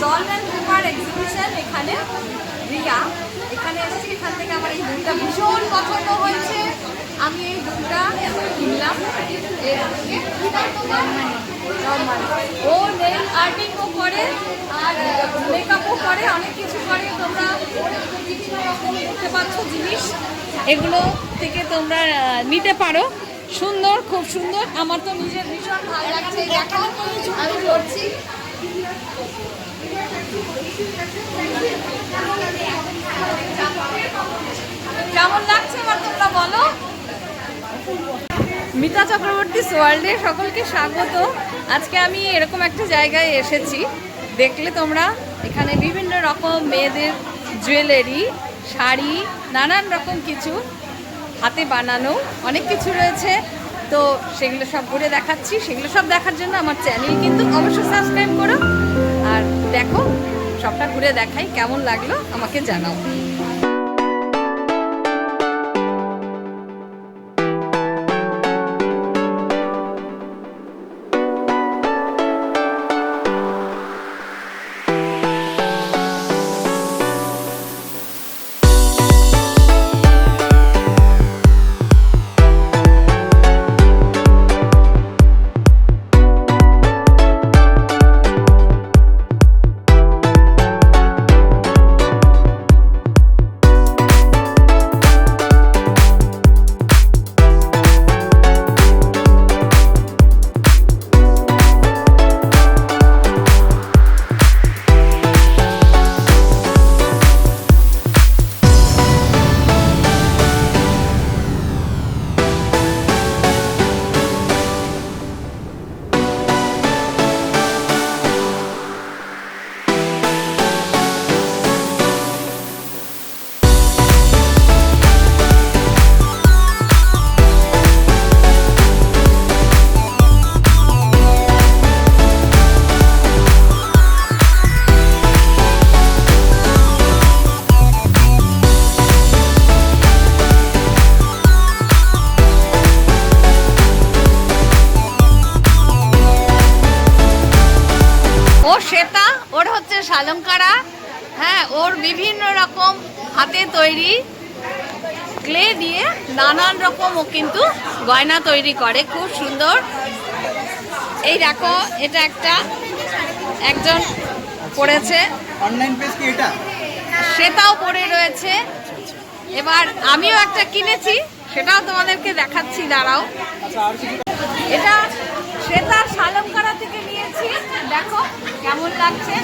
Salt and exhibition এখানে। রিয়া, এখানে এসেছি। এখান থেকে আমার এই দুলটা ভীষণ পছন্দ হয়েছে। আমি এই কিনলাম। ও নেল আর্টিংও করে, আর মেকআপও করে। অনেক কিছু করে। তোমরা বিভিন্ন রকম জিনিস। এগুলো থেকে তোমরা নিতে পারো। সুন্দর, খুব সুন্দর। আমার তো নিজের ভীষণ ভালো লাগছে আমি করছি কেমন লাগছে এবার তোমরা বলো? মিতা চক্রবর্তী ওয়ার্ল্ডে সকলকে স্বাগত। আজকে আমি এরকম একটা জায়গায় এসেছি। দেখলে তোমরা এখানে বিভিন্ন রকম মেয়েদের জুয়েলারি, শাড়ি, নানান রকম কিছু। হাতে বানানো অনেক কিছু রয়েছে। তো সেগুলো সব ঘুরে দেখাচ্ছি। সেগুলো সব দেখার জন্য আমার চ্যানেল কিন্তু অবশ্যই সাবস্ক্রাইব করো। আর দেখো, সবটা ঘুরে দেখাই কেমন লাগল, আমাকে জানাও। শালঙ্কারা হ্যাঁ ওর বিভিন্ন রকম হাতে তৈরি ক্লে দিয়ে নানান রকম ও কিন্তু গয়না তৈরি করে খুব সুন্দর। এই দেখো এটা একটা একজন পড়েছে। অনলাইন পেজ কি এটা? সেটাও পড়ে রয়েছে। এবার আমিও একটা কিনেছি সেটাও তোমাদেরকে দেখাচ্ছি দাঁড়াও। আচ্ছা এটা শ্বেতার শালমকারা থেকে নিয়েছি দেখো। কেমন লাগছে?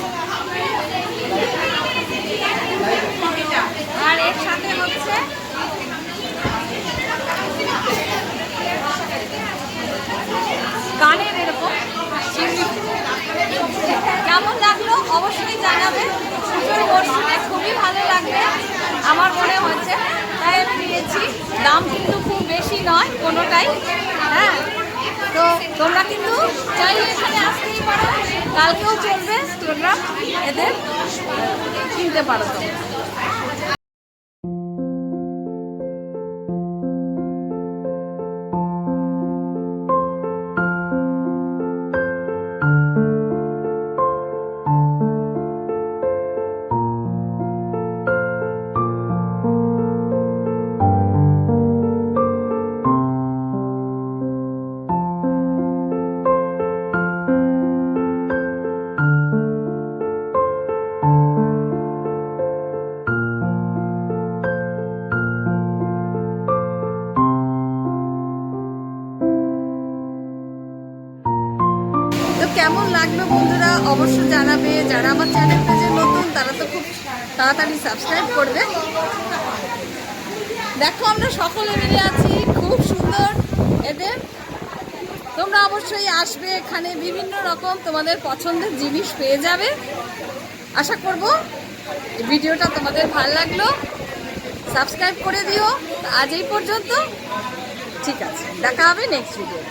আর এর সাথে হচ্ছে? কানের এরকম কেমন লাগল অবশ্যই জানাবে। পুজোর মরশুমে খুবই ভালো লাগবে আমার মনে হচ্ছে। তাই আমি দাম কিন্তু খুব বেশি নয়, কোনোটাই। তো তোমরা কিন্তু চাইলে এখানে আসতেই পারো। কালকেও চলবে তোমরা এদের কিনতে পারো তোমরা। কেমন লাগল বন্ধুরা অবশ্যই জানাবে। যারা আমার চ্যানেল পেজে নতুন, তারা তো খুব তাড়াতাড়ি সাবস্ক্রাইব করবে। দেখো আমরা সকলে মিলে আছি, খুব সুন্দর। এদের তোমরা অবশ্যই আসবে এখানে, বিভিন্ন রকম তোমাদের পছন্দের জিনিস পেয়ে যাবে। আশা করব ভিডিওটা তোমাদের ভালো লাগল। সাবস্ক্রাইব করে দিও। আজ এই পর্যন্ত। ঠিক আছে, দেখা হবে নেক্সট ভিডিও